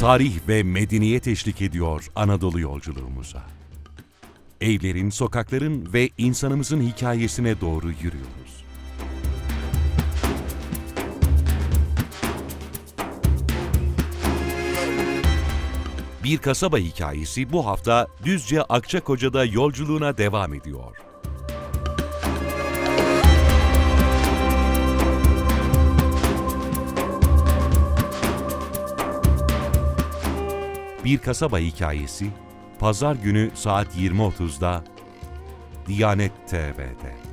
Tarih ve medeniyet eşlik ediyor Anadolu yolculuğumuza. Evlerin, sokakların ve insanımızın hikayesine doğru yürüyoruz. Bir kasaba hikayesi bu hafta Düzce Akçakoca'da yolculuğuna devam ediyor. Bir kasaba hikayesi Pazar günü saat 20.30'da Diyanet TV'de.